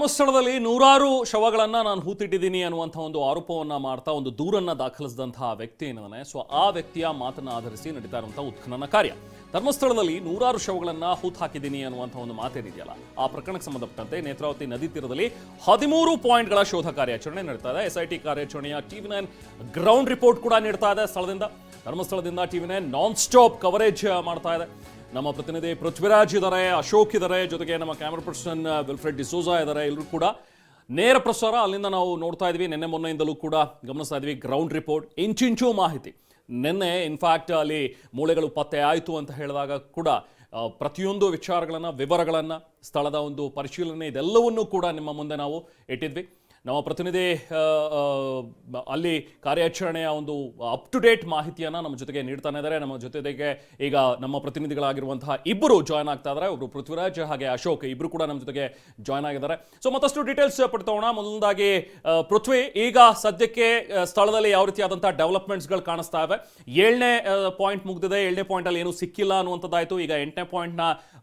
ಧರ್ಮಸ್ಥಳದಲ್ಲಿ ನೂರಾರು ಶವಗಳನ್ನ ನಾನು ಹೂತಿಟ್ಟಿದ್ದೀನಿ ಅನ್ನುವಂಥ ಒಂದು ಆರೋಪವನ್ನ ಮಾಡ್ತಾ ಒಂದು ದೂರನ್ನ ದಾಖಲಿಸಿದಂತಹ ವ್ಯಕ್ತಿ ಏನಿದ್ದಾನೆ ಸೊ, ಆ ವ್ಯಕ್ತಿಯ ಮಾತನ್ನ ಆಧರಿಸಿ ನಡೀತಾ ಇರುವಂಥ ಉತ್ಖನನ ಕಾರ್ಯ. ಧರ್ಮಸ್ಥಳದಲ್ಲಿ ನೂರಾರು ಶವಗಳನ್ನ ಹೂತ್ ಹಾಕಿದ್ದೀನಿ ಅನ್ನುವಂಥ ಒಂದು ಮಾತೇನಿದೆಯಲ್ಲ, ಆ ಪ್ರಕರಣಕ್ಕೆ ಸಂಬಂಧಪಟ್ಟಂತೆ ನೇತ್ರಾವತಿ ನದಿ ತೀರದಲ್ಲಿ ಹದಿಮೂರು ಪಾಯಿಂಟ್ಗಳ ಶೋಧ ಕಾರ್ಯಾಚರಣೆ ನಡೀತಾ ಇದೆ. ಎಸ್ಐಟಿ ಕಾರ್ಯಾಚರಣೆಯ ಟಿವಿ ನೈನ್ ಗ್ರೌಂಡ್ ರಿಪೋರ್ಟ್ ಕೂಡ ನೀಡ್ತಾ ಇದೆ ಸ್ಥಳದಿಂದ. ಧರ್ಮಸ್ಥಳದಿಂದ TV nine non stop coverage ಮಾಡ್ತಾ ಇದೆ. ನಮ್ಮ ಪ್ರತಿನಿಧಿ ಪೃಥ್ವಿರಾಜ್ ಇದ್ದಾರೆ ಅಶೋಕ್ ಇದ್ದಾರೆ ಜೊತೆಗೆ ನಮ್ಮ ಕ್ಯಾಮ್ರಾ ಪರ್ಸನ್ ವಿಲ್ಫ್ರೆಡ್ ಡಿಸೋಜಾ ಇದ್ದಾರೆ ಎಲ್ಲರೂ ಕೂಡ. ನೇರ ಪ್ರಸಾರ ಅಲ್ಲಿಂದ ನಾವು ನೋಡ್ತಾ ಇದ್ವಿ. ನಿನ್ನೆ ಮೊನ್ನೆಯಿಂದಲೂ ಕೂಡ ಗಮನಿಸ್ತಾ ಇದ್ವಿ. ಗ್ರೌಂಡ್ ರಿಪೋರ್ಟ್ ಇಂಚಿಂಚು ಮಾಹಿತಿ. ನಿನ್ನೆ ಇನ್ಫ್ಯಾಕ್ಟ್ ಅಲ್ಲಿ ಮೂಳೆಗಳು ಪತ್ತೆ ಆಯಿತು ಅಂತ ಹೇಳಿದಾಗ ಕೂಡ ಪ್ರತಿಯೊಂದು ವಿಚಾರಗಳನ್ನು, ವಿವರಗಳನ್ನು, ಸ್ಥಳದ ಒಂದು ಪರಿಶೀಲನೆ ಇದೆಲ್ಲವನ್ನೂ ಕೂಡ ನಿಮ್ಮ ಮುಂದೆ ನಾವು ಇಟ್ಟಿದ್ವಿ. ನಮ್ಮ ಪ್ರತಿನಿಧಿ ಅಲ್ಲಿ ಕಾರ್ಯಾಚರಣೆಯ ಒಂದು ಅಪ್ ಟು ಡೇಟ್ ಮಾಹಿತಿಯನ್ನು ನಮ್ಮ ಜೊತೆಗೆ ನೀಡ್ತಾನೆ ಇದ್ದಾರೆ. ನಮ್ಮ ಜೊತೆಗೆ ಈಗ ನಮ್ಮ ಪ್ರತಿನಿಧಿಗಳಾಗಿರುವಂತಹ ಇಬ್ಬರು ಜಾಯ್ನ್ ಆಗ್ತಾ ಇದ್ದಾರೆ. ಒಬ್ಬರು ಪೃಥ್ವಿರಾಜ್ ಹಾಗೆ ಅಶೋಕ್ ಇಬ್ಬರು ಕೂಡ ನಮ್ಮ ಜೊತೆಗೆ ಜಾಯ್ನ್ ಆಗಿದ್ದಾರೆ. ಸೊ ಮತ್ತಷ್ಟು ಡೀಟೇಲ್ಸ್ ಪಡ್ತೋಣ ಮೊದಲದಾಗಿ ಆ, ಪೃಥ್ವಿ ಈಗ ಸದ್ಯಕ್ಕೆ ಸ್ಥಳದಲ್ಲಿ ಯಾವ ರೀತಿಯಾದಂತಹ ಡೆವಲಪ್ಮೆಂಟ್ಸ್ಗಳು ಕಾಣಿಸ್ತಾ ಇವೆ? ಏಳನೇ ಪಾಯಿಂಟ್ ಮುಗಿದಿದೆ. ಏಳನೇ ಪಾಯಿಂಟ್ ಅಲ್ಲಿ ಏನು ಸಿಕ್ಕಿಲ್ಲ ಅನ್ನುವಂಥದ್ದಾಯಿತು. ಈಗ ಎಂಟನೇ ಪಾಯಿಂಟ್ನ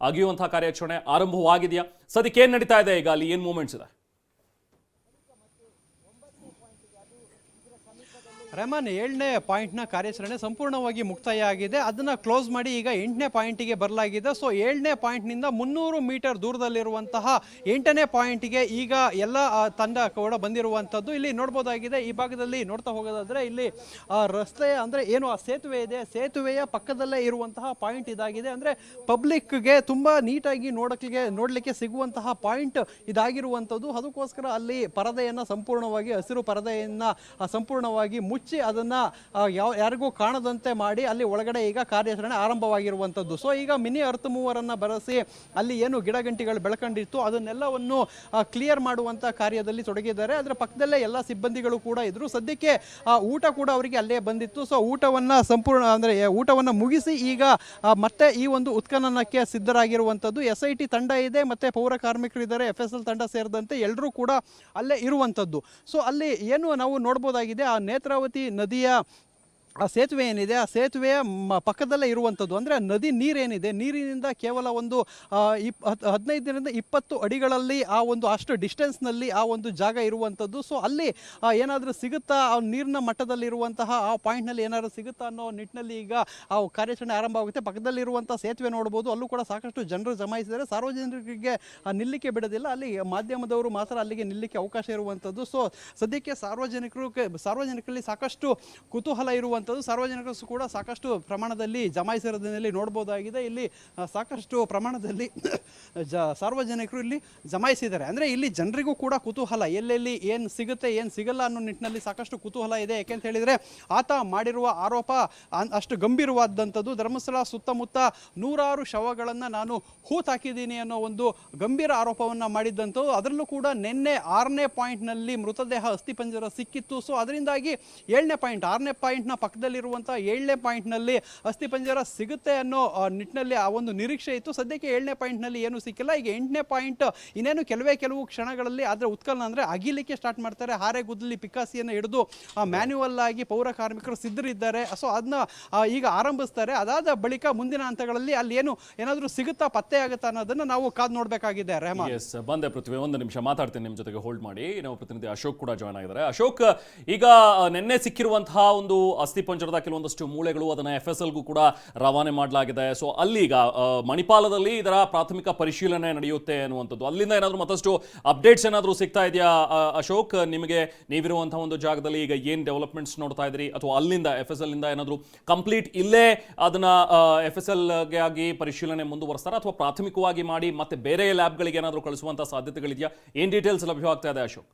ಅಗಿಯುವಂತಹ ಕಾರ್ಯಾಚರಣೆ ಆರಂಭವಾಗಿದೆಯಾ? ಸದ್ಯಕ್ಕೆ ಏನು ನಡೀತಾ ಇದೆ? ಈಗ ಅಲ್ಲಿ ಏನು ಮೂಮೆಂಟ್ಸ್ ಇದೆ? ರೆಹಮಾನ್ ಏಳನೇ ಪಾಯಿಂಟ್ನ ಕಾರ್ಯಾಚರಣೆ ಸಂಪೂರ್ಣವಾಗಿ ಮುಕ್ತಾಯ ಆಗಿದೆ ಅದನ್ನು ಕ್ಲೋಸ್ ಮಾಡಿ ಈಗ ಎಂಟನೇ ಪಾಯಿಂಟಿಗೆ ಬರಲಾಗಿದೆ. ಸೊ, ಏಳನೇ ಪಾಯಿಂಟ್ನಿಂದ ಮುನ್ನೂರು ಮೀಟರ್ ದೂರದಲ್ಲಿರುವಂತಹ ಎಂಟನೇ ಪಾಯಿಂಟಿಗೆ ಈಗ ಎಲ್ಲ ತಂಡ ಕೂಡ ಬಂದಿರುವಂಥದ್ದು. ಇಲ್ಲಿ ನೋಡ್ಬೋದಾಗಿದೆ, ಈ ಭಾಗದಲ್ಲಿ ನೋಡ್ತಾ ಹೋಗೋದಾದರೆ ಇಲ್ಲಿ ರಸ್ತೆ ಅಂದರೆ ಏನು, ಆ ಸೇತುವೆ ಇದೆ. ಸೇತುವೆಯ ಪಕ್ಕದಲ್ಲೇ ಇರುವಂತಹ ಪಾಯಿಂಟ್ ಇದಾಗಿದೆ. ಅಂದರೆ ಪಬ್ಲಿಕ್ಗೆ ತುಂಬ ನೀಟಾಗಿ ನೋಡೋಕ್ಕೆ ನೋಡಲಿಕ್ಕೆ ಸಿಗುವಂತಹ ಪಾಯಿಂಟ್ ಇದಾಗಿರುವಂಥದ್ದು. ಅದಕ್ಕೋಸ್ಕರ ಅಲ್ಲಿ ಪರದೆಯನ್ನು ಸಂಪೂರ್ಣವಾಗಿ, ಹಸಿರು ಪರದೆಯನ್ನು ಸಂಪೂರ್ಣವಾಗಿ ಮುಚ್ಚಿ ಅದನ್ನು ಯಾವ, ಯಾರಿಗೂ ಕಾಣದಂತೆ ಮಾಡಿ ಅಲ್ಲಿ ಒಳಗಡೆ ಈಗ ಕಾರ್ಯಾಚರಣೆ ಆರಂಭವಾಗಿರುವಂಥದ್ದು. ಸೊ ಈಗ ಮಿನಿ ಅರ್ತ್ ಮೂವರನ್ನು ಬರೆಸಿ ಅಲ್ಲಿ ಏನು ಗಿಡಗಂಟಿಗಳು ಬೆಳ್ಕೊಂಡಿತ್ತು ಅದನ್ನೆಲ್ಲವನ್ನು ಕ್ಲಿಯರ್ ಮಾಡುವಂಥ ಕಾರ್ಯದಲ್ಲಿ ತೊಡಗಿದ್ದಾರೆ. ಅದರ ಪಕ್ಕದಲ್ಲೇ ಎಲ್ಲ ಸಿಬ್ಬಂದಿಗಳು ಕೂಡ ಇದ್ರು. ಸದ್ಯಕ್ಕೆ ಊಟ ಕೂಡ ಅವರಿಗೆ ಅಲ್ಲೇ ಬಂದಿತ್ತು. ಸೊ ಊಟವನ್ನು ಸಂಪೂರ್ಣ, ಅಂದರೆ ಊಟವನ್ನು ಮುಗಿಸಿ ಈಗ ಮತ್ತೆ ಈ ಒಂದು ಉತ್ಖನನಕ್ಕೆ ಸಿದ್ಧರಾಗಿರುವಂಥದ್ದು. ಎಸ್ ಐ ಟಿ ತಂಡ ಇದೆ, ಮತ್ತೆ ಪೌರ ಕಾರ್ಮಿಕರು ಇದ್ದಾರೆ ಎಫ್ ಎಸ್ ಎಲ್ ತಂಡ ಸೇರಿದಂತೆ ಎಲ್ಲರೂ ಕೂಡ ಅಲ್ಲೇ ಇರುವಂಥದ್ದು. ಸೊ ಅಲ್ಲಿ ಏನು ನಾವು ನೋಡ್ಬೋದಾಗಿದೆ, ಆ ನೇತ್ರಾವತಿ ನದಿಯ ಆ ಸೇತುವೆ ಏನಿದೆ, ಆ ಸೇತುವೆಯ ಮ- ಪಕ್ಕದಲ್ಲೇ ಇರುವಂಥದ್ದು. ಅಂದರೆ ನದಿ ನೀರೇನಿದೆ, ನೀರಿನಿಂದ ಕೇವಲ ಒಂದು ಇಪ್ ಹದಿನೈದರಿಂದ ಇಪ್ಪತ್ತು ಅಡಿಗಳಲ್ಲಿ ಆ ಒಂದು, ಅಷ್ಟು ಡಿಸ್ಟೆನ್ಸ್ನಲ್ಲಿ ಆ ಒಂದು ಜಾಗ ಇರುವಂಥದ್ದು. ಸೊ ಅಲ್ಲಿ ಏನಾದರೂ ಸಿಗುತ್ತಾ ಆ ನೀರಿನ ಮಟ್ಟದಲ್ಲಿರುವಂತಹ, ಆ ಪಾಯಿಂಟ್ನಲ್ಲಿ ಏನಾದರೂ ಸಿಗುತ್ತಾ ಅನ್ನೋ ನಿಟ್ಟಿನಲ್ಲಿ ಈಗ ಆ ಕಾರ್ಯಾಚರಣೆ ಆರಂಭ ಆಗುತ್ತೆ ಪಕ್ಕದಲ್ಲಿರುವಂಥ ಸೇತುವೆ ನೋಡ್ಬೋದು. ಅಲ್ಲೂ ಕೂಡ ಸಾಕಷ್ಟು ಜನರು ಜಮಾಯಿಸಿದರೆ ಸಾರ್ವಜನಿಕರಿಗೆ ನಿಲ್ಲಿಕೆ ಬಿಡೋದಿಲ್ಲ. ಅಲ್ಲಿ ಮಾಧ್ಯಮದವರು ಮಾತ್ರ ಅಲ್ಲಿಗೆ ನಿಲ್ಲಿಕೆ ಅವಕಾಶ ಇರುವಂಥದ್ದು. ಸೊ ಸದ್ಯಕ್ಕೆ ಸಾರ್ವಜನಿಕರು ಸಾರ್ವಜನಿಕರಲ್ಲಿ ಸಾಕಷ್ಟು ಕುತೂಹಲ ಇರುವಂಥದ್ದು ಸಾರ್ವಜನಿಕರು ಕೂಡ ಸಾಕಷ್ಟು ಪ್ರಮಾಣದಲ್ಲಿ ಜಮಾಯಿಸಿರೋದನ್ನಲ್ಲಿ ನೋಡ್ಬೋದಾಗಿದೆ. ಇಲ್ಲಿ ಸಾಕಷ್ಟು ಪ್ರಮಾಣದಲ್ಲಿ ಜ, ಸಾರ್ವಜನಿಕರು ಇಲ್ಲಿ ಜಮಾಯಿಸಿದ್ದಾರೆ. ಅಂದರೆ ಇಲ್ಲಿ ಜನರಿಗೂ ಕೂಡ ಕುತೂಹಲ. ಎಲ್ಲೆಲ್ಲಿ ಏನು ಸಿಗುತ್ತೆ, ಏನು ಸಿಗಲ್ಲ ಅನ್ನೋ ನಿಟ್ಟಿನಲ್ಲಿ ಸಾಕಷ್ಟು ಕುತೂಹಲ ಇದೆ. ಯಾಕೆಂತ ಹೇಳಿದರೆ, ಆತ ಮಾಡಿರುವ ಆರೋಪ ಅಷ್ಟು ಗಂಭೀರವಾದಂಥದ್ದು. ಧರ್ಮಸ್ಥಳ ಸುತ್ತಮುತ್ತ ನೂರಾರು ಶವಗಳನ್ನು ನಾನು ಹೂತಾಕಿದ್ದೀನಿ ಅನ್ನೋ ಒಂದು ಗಂಭೀರ ಆರೋಪವನ್ನು ಮಾಡಿದ್ದಂಥದ್ದು. ಅದರಲ್ಲೂ ಕೂಡ ನಿನ್ನೆ ಆರನೇ ಪಾಯಿಂಟ್ನಲ್ಲಿ ಮೃತದೇಹ ಅಸ್ಥಿಪಂಜರ ಸಿಕ್ಕಿತ್ತು. ಸೊ ಅದರಿಂದಾಗಿ ಏಳನೇ ಪಾಯಿಂಟ್, ಆರನೇ ಪಾಯಿಂಟ್ನ ಪಕ್ಕದಲ್ಲಿರುವಂಥ ಏಳನೇ ಪಾಯಿಂಟ್ನಲ್ಲಿ ಅಸ್ಥಿಪಂಜರ ಸಿಗುತ್ತೆ ಅನ್ನೋ ನಿಟ್ಟಿನಲ್ಲಿ ಆ ಒಂದು ನಿರೀಕ್ಷೆ ಇತ್ತು. ಸದ್ಯಕ್ಕೆ ಏಳನೇ ಪಾಯಿಂಟ್ನಲ್ಲಿ ಏನೂ ಸಿಕ್ಕಿಲ್ಲ. ಈಗ ಎಂಟನೇ ಪಾಯಿಂಟ್, ಇನ್ನೇನು ಕೆಲವೇ ಕೆಲವು ಕ್ಷಣಗಳಲ್ಲಿ ಆದ್ರೆ ಉತ್ಕಲನ ಅಂದರೆ ಅಗಿಲಿಕ್ಕೆ ಸ್ಟಾರ್ಟ್ ಮಾಡ್ತಾರೆ. ಹಾರೆ ಗುದ್ದಲಿ ಪಿಕಾಸಿಯನ್ನು ಹಿಡಿದು ಮ್ಯಾನ್ಯುವಲ್ ಆಗಿ ಪೌರ ಕಾರ್ಮಿಕರು ಸಿದ್ಧರಿದ್ದಾರೆ. ಸೊ ಅದನ್ನ ಈಗ ಆರಂಭಿಸ್ತಾರೆ. ಅದಾದ ಬಳಿಕ ಮುಂದಿನ ಹಂತಗಳಲ್ಲಿ ಅಲ್ಲಿ ಏನು, ಏನಾದರೂ ಸಿಗುತ್ತಾ, ಪತ್ತೆ ಆಗುತ್ತಾ ಅನ್ನೋದನ್ನ ನಾವು ಕಾದ್ ನೋಡಬೇಕಾಗಿದೆ, ರೆಹಮಾನ್. ಎಸ್ ಬಂದೆ ಪೃಥ್ವಿ, ಒಂದು ನಿಮಿಷ ಮಾತಾಡ್ತೀನಿ ನಿಮ್ಮ ಜೊತೆಗೆ. ಹೋಲ್ಡ್ ಮಾಡಿ. ನಮ್ಮ ಪ್ರತಿನಿಧಿ ಅಶೋಕ್ ಕೂಡ ಜಾಯ್ನ್ ಆಗಿದ್ದಾರೆ. ಅಶೋಕ್, ಈಗ ನಿನ್ನೆ ಸಿಕ್ಕಿರುವಂತಹ ಒಂದು ಅಸ್ಥಿ ಪಂಜರದ ಕೆಲವೊಂದಷ್ಟು ಮೂಳೆಗಳು ಅದನ್ನ ಎಫ್ ಎಸ್ ಎಲ್ಗೂ ಕೂಡ ರವಾನೆ ಮಾಡಲಾಗಿದೆ. ಸೊ ಅಲ್ಲಿಗ ಮಣಿಪಾಲದಲ್ಲಿ ಇದರ ಪ್ರಾಥಮಿಕ ಪರಿಶೀಲನೆ ನಡೆಯುತ್ತೆ ಅನ್ನುವಂಥದ್ದು. ಅಲ್ಲಿಂದ ಏನಾದರೂ ಮತ್ತಷ್ಟು ಅಪ್ಡೇಟ್ಸ್ ಏನಾದರೂ ಸಿಗ್ತಾ ಇದೆಯಾ ಅಶೋಕ್? ನಿಮಗೆ ನೀವಿರುವಂತಹ ಒಂದು ಜಾಗದಲ್ಲಿ ಈಗ ಏನು ಡೆವಲಪ್ಮೆಂಟ್ಸ್ ನೋಡ್ತಾ ಇದ್ರಿ? ಅಥವಾ ಅಲ್ಲಿಂದ ಎಫ್ ಎಸ್ ಎಲ್ ಇಂದ ಏನಾದರೂ ಕಂಪ್ಲೀಟ್ ಇಲ್ಲೇ ಅದನ್ನ ಎಫ್ ಎಸ್ ಎಲ್ಗೆ ಆಗಿ ಪರಿಶೀಲನೆ ಮುಂದುವರಿಸ್ತಾರ? ಅಥವಾ ಪ್ರಾಥಮಿಕವಾಗಿ ಮಾಡಿ ಮತ್ತೆ ಬೇರೆ ಲ್ಯಾಬ್ಗಳಿಗೆ ಏನಾದರೂ ಕಳಿಸುವಂತ ಸಾಧ್ಯತೆಗಳಿದೆಯಾ? ಏನ್ ಡೀಟೇಲ್ಸ್ ಲಭ್ಯವಾಗ್ತಾ ಇದೆ ಅಶೋಕ್?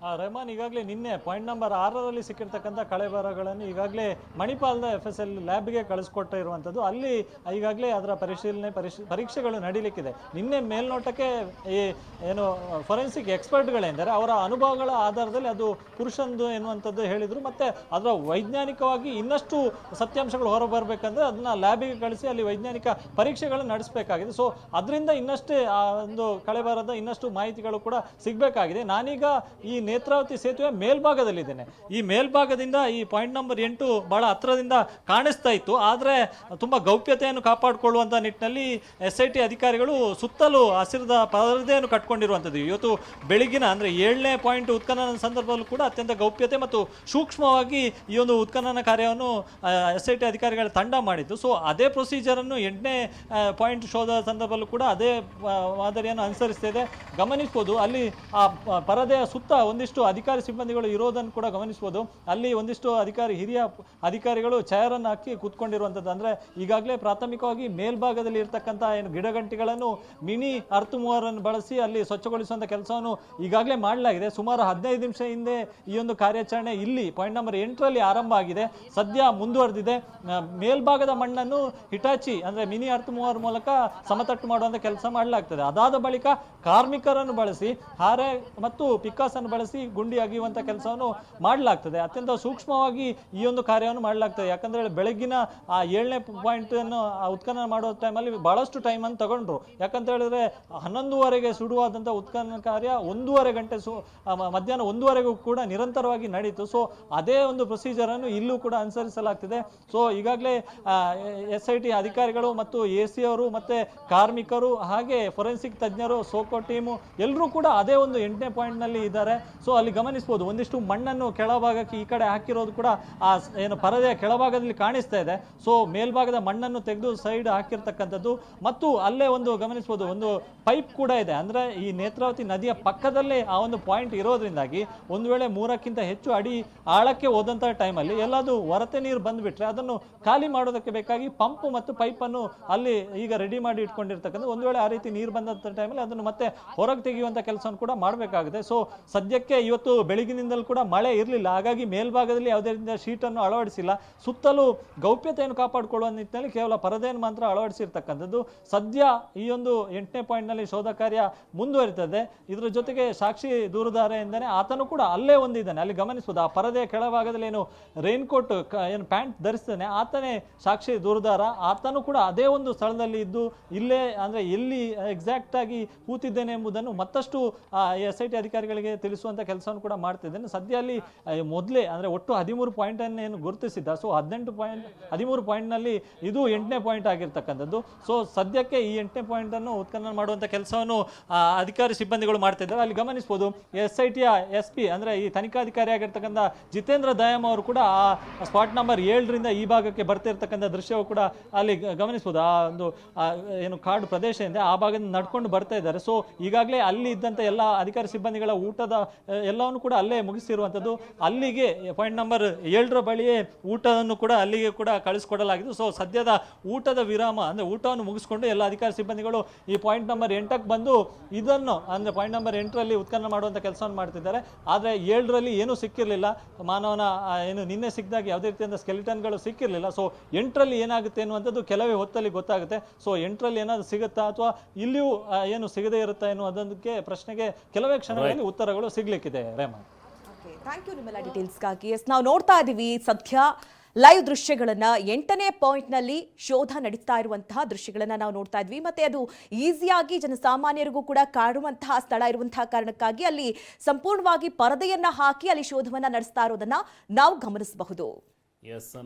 ರೆಹಮಾನ್ ಈಗಾಗಲೇ ನಿನ್ನೆ ಪಾಯಿಂಟ್ ನಂಬರ್ ಆರರಲ್ಲಿ ಸಿಕ್ಕಿರ್ತಕ್ಕಂಥ ಕಳೆಬರಗಳನ್ನು ಈಗಾಗಲೇ ಮಣಿಪಾಲದ ಎಫ್ ಎಸ್ ಎಲ್ ಲ್ಯಾಬ್ಗೆ ಕಳಿಸ್ಕೊಟ್ಟಿರುವಂಥದ್ದು ಅಲ್ಲಿ ಈಗಾಗಲೇ ಅದರ ಪರಿಶೀಲನೆ, ಪರಿಶ್, ಪರೀಕ್ಷೆಗಳು ನಡೀಲಿಕ್ಕಿದೆ. ನಿನ್ನೆ ಮೇಲ್ನೋಟಕ್ಕೆ ಈ, ಏನು ಫೊರೆನ್ಸಿಕ್ ಎಕ್ಸ್ಪರ್ಟ್ಗಳೆಂದರೆ ಅವರ ಅನುಭವಗಳ ಆಧಾರದಲ್ಲಿ ಅದು ಪುರುಷಂದು ಎನ್ನುವಂಥದ್ದು ಹೇಳಿದರು. ಮತ್ತು ಅದರ ವೈಜ್ಞಾನಿಕವಾಗಿ ಇನ್ನಷ್ಟು ಸತ್ಯಾಂಶಗಳು ಹೊರಬರಬೇಕಂದ್ರೆ ಅದನ್ನ ಲ್ಯಾಬಿಗೆ ಕಳಿಸಿ ಅಲ್ಲಿ ವೈಜ್ಞಾನಿಕ ಪರೀಕ್ಷೆಗಳನ್ನು ನಡೆಸಬೇಕಾಗಿದೆ. ಸೊ ಅದರಿಂದ ಇನ್ನಷ್ಟೇ ಆ ಒಂದು ಕಳೆಬರದ ಇನ್ನಷ್ಟು ಮಾಹಿತಿಗಳು ಕೂಡ ಸಿಗಬೇಕಾಗಿದೆ. ನಾನೀಗ ಈ ನೇತ್ರಾವತಿ ಸೇತುವೆ ಮೇಲ್ಭಾಗದಲ್ಲಿದ್ದೇನೆ. ಈ ಮೇಲ್ಭಾಗದಿಂದ ಈ ಪಾಯಿಂಟ್ ನಂಬರ್ ಎಂಟು ಬಹಳ ಹತ್ರದಿಂದ ಕಾಣಿಸ್ತಾ ಇತ್ತು. ಆದರೆ ತುಂಬ ಗೌಪ್ಯತೆಯನ್ನು ಕಾಪಾಡಿಕೊಳ್ಳುವಂಥ ನಿಟ್ಟಿನಲ್ಲಿ ಎಸ್ ಐ ಅಧಿಕಾರಿಗಳು ಸುತ್ತಲೂ ಹಸಿರದ ಪರದೆಯನ್ನು ಕಟ್ಕೊಂಡಿರುವಂಥದ್ದು. ಇವತ್ತು ಬೆಳಗಿನ ಅಂದರೆ ಏಳನೇ ಪಾಯಿಂಟ್ ಉತ್ಖನನ ಸಂದರ್ಭದಲ್ಲೂ ಕೂಡ ಅತ್ಯಂತ ಗೌಪ್ಯತೆ ಮತ್ತು ಸೂಕ್ಷ್ಮವಾಗಿ ಈ ಒಂದು ಉತ್ಖನನ ಕಾರ್ಯವನ್ನು ಎಸ್ ಐ ಟಿ ಅಧಿಕಾರಿಗಳ ತಂಡ ಮಾಡಿದ್ದು. ಸೊ ಅದೇ ಪ್ರೊಸೀಜರನ್ನು ಎಂಟನೇ ಪಾಯಿಂಟ್ ಶೋಧ ಸಂದರ್ಭದಲ್ಲೂ ಕೂಡ ಅದೇ ಮಾದರಿಯನ್ನು ಅನುಸರಿಸ್ತಿದೆ ಗಮನಿಸ್ಬೋದು ಅಲ್ಲಿ ಆ ಪರದೆಯ ಸುತ್ತ ಒಂದಿಷ್ಟು ಅಧಿಕಾರಿ ಸಿಬ್ಬಂದಿಗಳು ಇರೋದನ್ನು ಕೂಡ ಗಮನಿಸ್ಬೋದು. ಅಲ್ಲಿ ಒಂದಿಷ್ಟು ಅಧಿಕಾರಿ, ಹಿರಿಯ ಅಧಿಕಾರಿಗಳು ಚೇರನ್ನು ಹಾಕಿ ಕೂತ್ಕೊಂಡಿರುವಂಥದ್ದು. ಅಂದರೆ ಈಗಾಗಲೇ ಪ್ರಾಥಮಿಕವಾಗಿ ಮೇಲ್ಭಾಗದಲ್ಲಿ ಇರತಕ್ಕಂಥ ಏನು ಗಿಡಗಂಟಿಗಳನ್ನು ಮಿನಿ ಅರ್ತ್ ಮೂವರನ್ನು ಬಳಸಿ ಅಲ್ಲಿ ಸ್ವಚ್ಛಗೊಳಿಸುವಂಥ ಕೆಲಸವನ್ನು ಈಗಾಗಲೇ ಮಾಡಲಾಗಿದೆ. ಸುಮಾರು ಹದಿನೈದು ನಿಮಿಷ ಹಿಂದೆ ಈ ಒಂದು ಕಾರ್ಯಾಚರಣೆ ಇಲ್ಲಿ ಪಾಯಿಂಟ್ ನಂಬರ್ ಎಂಟರಲ್ಲಿ ಆರಂಭ ಆಗಿದೆ. ಸದ್ಯ ಮುಂದುವರೆದಿದೆ. ಮೇಲ್ಭಾಗದ ಮಣ್ಣನ್ನು ಹಿಟಾಚಿ, ಅಂದರೆ ಮಿನಿ ಅರ್ಥ ಮೂವರ್ ಮೂಲಕ ಸಮತಟ್ಟು ಮಾಡುವಂಥ ಕೆಲಸ ಮಾಡಲಾಗ್ತದೆ. ಅದಾದ ಬಳಿಕ ಕಾರ್ಮಿಕರನ್ನು ಬಳಸಿ, ಹಾರೆ ಮತ್ತು ಪಿಕ್ಕಾಸನ್ನು ಬಳಸಿ ಗುಂಡಿ ಅಗಿಯುವಂತ ಕೆಲಸವನ್ನು ಮಾಡಲಾಗ್ತದೆ. ಅತ್ಯಂತ ಸೂಕ್ಷ್ಮವಾಗಿ ಈ ಒಂದು ಕಾರ್ಯವನ್ನು ಮಾಡಲಾಗ್ತದೆ. ಯಾಕಂದ್ರೆ ಬೆಳಗ್ಗಿನ ಆ ಏಳನೇ ಪಾಯಿಂಟ್ ಅನ್ನು ಉತ್ಖನನ ಮಾಡೋ ಟೈಮಲ್ಲಿ ಟೈಮ್ ಅನ್ನು ತಗೊಂಡ್ರು. ಯಾಕಂತ ಹೇಳಿದ್ರೆ ಹನ್ನೊಂದುವರೆಗೆ ಶುರುವಾದಂಥ ಉತ್ಖನನ ಕಾರ್ಯ ಒಂದೂವರೆ ಗಂಟೆ ಸು ಮಧ್ಯಾಹ್ನ ಒಂದೂವರೆಗೂ ಕೂಡ ನಿರಂತರವಾಗಿ ನಡೀತು. ಸೊ ಅದೇ ಒಂದು ಪ್ರೊಸೀಜರ್ ಅನ್ನು ಇಲ್ಲೂ ಕೂಡ ಅನುಸರಿಸಲಾಗ್ತಿದೆ. ಸೊ ಈಗಾಗಲೇ ಎಸ್ ಐ ಟಿ ಅಧಿಕಾರಿಗಳು ಮತ್ತು ಎ ಅವರು ಮತ್ತೆ ಕಾರ್ಮಿಕರು ಹಾಗೆ ಫೊರೆನ್ಸಿಕ್ ತಜ್ಞರು ಸೋಕೋ ಟೀಮು ಎಲ್ಲರೂ ಕೂಡ ಅದೇ ಒಂದು ಎಂಟನೇ ಪಾಯಿಂಟ್ನಲ್ಲಿ ಇದ್ದಾರೆ. ಸೊ ಅಲ್ಲಿ ಗಮನಿಸ್ಬೋದು, ಒಂದಿಷ್ಟು ಮಣ್ಣನ್ನು ಕೆಳಭಾಗಕ್ಕೆ ಈ ಕಡೆ ಹಾಕಿರೋದು ಕೂಡ ಆ ಏನು ಪರದೆಯ ಕೆಳಭಾಗದಲ್ಲಿ ಕಾಣಿಸ್ತಾ ಇದೆ. ಸೊ ಮೇಲ್ಭಾಗದ ಮಣ್ಣನ್ನು ತೆಗೆದು ಸೈಡ್ ಹಾಕಿರ್ತಕ್ಕಂಥದ್ದು, ಮತ್ತು ಅಲ್ಲೇ ಒಂದು ಗಮನಿಸ್ಬೋದು, ಒಂದು ಪೈಪ್ ಕೂಡ ಇದೆ. ಅಂದ್ರೆ ಈ ನೇತ್ರಾವತಿ ನದಿಯ ಪಕ್ಕದಲ್ಲೇ ಆ ಒಂದು ಪಾಯಿಂಟ್ ಇರೋದ್ರಿಂದಾಗಿ ಒಂದು ವೇಳೆ ಮೂರಕ್ಕಿಂತ ಹೆಚ್ಚು ಅಡಿ ಆಳಕ್ಕೆ ಹೋದಂಥ ಟೈಮಲ್ಲಿ ಎಲ್ಲಾದರೂ ಹೊರತೆ ನೀರು ಬಂದ್ಬಿಟ್ರೆ ಅದನ್ನು ಖಾಲಿ ಮಾಡೋದಕ್ಕೆ ಬೇಕಾಗಿ ಪಂಪ್ ಮತ್ತು ಪೈಪನ್ನು ಅಲ್ಲಿ ಈಗ ರೆಡಿ ಮಾಡಿ ಇಟ್ಕೊಂಡಿರ್ತಕ್ಕಂಥ ಒಂದು ವೇಳೆ ಆ ರೀತಿ ನೀರು ಬಂದಂಥ ಟೈಮಲ್ಲಿ ಅದನ್ನು ಮತ್ತೆ ಹೊರಗೆ ತೆಗೆಯುವಂಥ ಕೆಲಸವನ್ನು ಕೂಡ ಮಾಡಬೇಕಾಗುತ್ತೆ. ಸೊ ಸದ್ಯಕ್ಕೆ ಇವತ್ತು ಬೆಳಗಿನಿಂದಲೂ ಕೂಡ ಮಳೆ ಇರಲಿಲ್ಲ. ಹಾಗಾಗಿ ಮೇಲ್ಭಾಗದಲ್ಲಿ ಯಾವುದೇ ರೀತಿಯ ಶೀಟನ್ನು ಅಳವಡಿಸಿಲ್ಲ. ಸುತ್ತಲೂ ಗೌಪ್ಯತೆಯನ್ನು ಕಾಪಾಡಿಕೊಳ್ಳುವ ನಿಟ್ಟಿನಲ್ಲಿ ಕೇವಲ ಪರದೆಯನ್ನು ಮಾತ್ರ ಅಳವಡಿಸಿರ್ತಕ್ಕಂಥದ್ದು. ಸದ್ಯ ಈ ಒಂದು ಎಂಟನೇ ಪಾಯಿಂಟ್ನಲ್ಲಿ ಶೋಧ ಕಾರ್ಯ ಮುಂದುವರಿತದೆ. ಇದರ ಜೊತೆಗೆ ಸಾಕ್ಷಿ ದೂರುದಾರ ಎಂದರೆ ಆತನು ಕೂಡ ಅಲ್ಲೇ ಒಂದಿದ್ದಾನೆ. ಅಲ್ಲಿ ಗಮನಿಸುವುದು, ಆ ಪರದೆಯ ಕೆಳಭಾಗದಲ್ಲಿ ಏನು ರೈನ್ಕೋಟ್ ಏನು ಪ್ಯಾಂಟ್ ಧರಿಸ್ತಾನೆ, ಆತನೇ ಸಾಕ್ಷಿ ದೂರುದಾರ. ಆತನು ಕೂಡ ಅದೇ ಒಂದು ಸ್ಥಳದಲ್ಲಿ ಇದ್ದು, ಇಲ್ಲೇ ಅಂದರೆ ಎಲ್ಲಿ ಎಕ್ಸಾಕ್ಟ್ ಆಗಿ ಕೂತಿದ್ದೇನೆ ಎಂಬುದನ್ನು ಮತ್ತಷ್ಟು ಎಸ್ ಐ ಟಿ ಅಧಿಕಾರಿಗಳಿಗೆ ತಿಳಿಸುವಂತ ಕೆಲಸವನ್ನು ಕೂಡ ಮಾಡ್ತಿದ್ದೇನೆ ಸದ್ಯ ಅಲ್ಲಿ ಮೊದಲೇ ಅಂದರೆ ಒಟ್ಟು ಹದಿಮೂರು ಪಾಯಿಂಟ್ ಅನ್ನು ಏನು ಗುರುತಿಸಿದ್ದ? ಸೊ ಹದಿನೆಂಟು ಪಾಯಿಂಟ್ ಹದಿಮೂರು ಪಾಯಿಂಟ್ನಲ್ಲಿ ಇದು ಎಂಟನೇ ಪಾಯಿಂಟ್ ಆಗಿರ್ತಕ್ಕಂಥದ್ದು. ಸೊ ಸದ್ಯಕ್ಕೆ ಈ ಎಂಟನೇ ಪಾಯಿಂಟನ್ನು ಉತ್ಖನನ ಮಾಡುವಂಥ ಕೆಲಸವನ್ನು ಅಧಿಕಾರಿ ಸಿಬ್ಬಂದಿಗಳು ಮಾಡ್ತಿದ್ದಾರೆ. ಅಲ್ಲಿ ಗಮನಿಸ್ಬೋದು, ಎಸ್ ಐ ಟಿಯ ಎಸ್ ಪಿ ಅಂದ್ರೆ ಈ ತನಿಖಾಧಿಕಾರಿ ಆಗಿರ್ತಕ್ಕಂಥ ಜಿತೇಂದ್ರ ದಯಾಮ್ ಅವರು ಕೂಡ ಆ ಸ್ಪಾಟ್ ನಂಬರ್ ಏಳರಿಂದ ಈ ಭಾಗಕ್ಕೆ ಬರ್ತಿರ್ತಕ್ಕಂಥ ದೃಶ್ಯವು ಕೂಡ ಅಲ್ಲಿ ಗಮನಿಸ್ಬೋದು. ಆ ಒಂದು ಏನು ಕಾಡು ಪ್ರದೇಶ ಇದೆ, ಆ ಭಾಗದಿಂದ ನಡ್ಕೊಂಡು ಬರ್ತಾ ಇದ್ದಾರೆ. ಸೊ ಈಗಾಗಲೇ ಅಲ್ಲಿ ಇದ್ದಂಥ ಎಲ್ಲ ಅಧಿಕಾರಿ ಸಿಬ್ಬಂದಿಗಳ ಊಟದ ಎಲ್ಲವನ್ನು ಕೂಡ ಅಲ್ಲೇ ಮುಗಿಸಿರುವಂಥದ್ದು ಅಲ್ಲಿಗೆ ಪಾಯಿಂಟ್ ನಂಬರ್ ಏಳರ ಬಳಿಯೇ ಊಟವನ್ನು ಕೂಡ ಅಲ್ಲಿಗೆ ಕೂಡ ಕಳಿಸ್ಕೊಡಲಾಗಿದೆ ಸೊ ಸದ್ಯದ ಊಟದ ವಿರಾಮ ಅಂದರೆ ಊಟವನ್ನು ಮುಗಿಸ್ಕೊಂಡು ಎಲ್ಲ ಅಧಿಕಾರಿ ಸಿಬ್ಬಂದಿಗಳು ಈ ಪಾಯಿಂಟ್ ನಂಬರ್ ಎಂಟಕ್ಕೆ ಬಂದು ಇದನ್ನು ಅಂದರೆ ಪಾಯಿಂಟ್ ನಂಬರ್ ಎಂಟರಲ್ಲಿ ಉತ್ಖನನ ಮಾಡುವಂಥ ಕೆಲಸವನ್ನು ಮಾಡ್ತಿದ್ದಾರೆ. ಆದರೆ ಏಳರಲ್ಲಿ ಏನೂ ಸಿಕ್ಕಿರಲಿಲ್ಲ. ಮಾನವನ ಏನು ನಿನ್ನೆ ಸಿಕ್ಕಿದಾಗ ಯಾವುದೇ ರೀತಿಯಿಂದ ಸ್ಕೆಲಿಟನ್ಗಳು ಸಿಕ್ಕಿರಲಿಲ್ಲ. ಸೊ ಎಂಟರಲ್ಲಿ ಏನಾಗುತ್ತೆ ಅನ್ನುವಂಥದ್ದು ಕೆಲವೇ ಹೊತ್ತಲ್ಲಿ ಗೊತ್ತಾಗುತ್ತೆ. ಸೊ ಎಂಟರಲ್ಲಿ ಏನಾದರೂ ಸಿಗುತ್ತಾ ಅಥವಾ ಇಲ್ಲಿಯೂ ಏನು ಸಿಗದೇ ಇರುತ್ತಾ ಎನ್ನುವುದಕ್ಕೆ ಪ್ರಶ್ನೆಗೆ ಕೆಲವೇ ಕ್ಷಣಗಳಲ್ಲಿ ಉತ್ತರಗಳು ಸಿಗ್ಲಿಕ್ಕಿದೆ ರೇಮನ್ ರೇಮಾ. ಥ್ಯಾಂಕ್ ಯು ನಿಮ್ಮೆಲ್ಲ ಡೀಟೇಲ್ಸ್ಗಾಗಿ ಎಸ್ ನಾವು ನೋಡ್ತಾ ಇದ್ದೀವಿ ಸದ್ಯ ಲೈವ್ ದೃಶ್ಯಗಳನ್ನು. ಎಂಟನೇ ಪಾಯಿಂಟ್ನಲ್ಲಿ ಶೋಧ ನಡೀತಾ ಇರುವಂತಹ ದೃಶ್ಯಗಳನ್ನ ನಾವು ನೋಡ್ತಾ ಇದ್ವಿ. ಮತ್ತು ಅದು ಈಸಿಯಾಗಿ ಜನಸಾಮಾನ್ಯರಿಗೂ ಕೂಡ ಕಾಡುವಂತಹ ಸ್ಥಳ ಇರುವಂತಹ ಕಾರಣಕ್ಕಾಗಿ ಅಲ್ಲಿ ಸಂಪೂರ್ಣವಾಗಿ ಪರದೆಯನ್ನು ಹಾಕಿ ಅಲ್ಲಿ ಶೋಧವನ್ನು ನಡೆಸ್ತಾ ಇರೋದನ್ನ ನಾವು ಗಮನಿಸಬಹುದು. ಎಸ್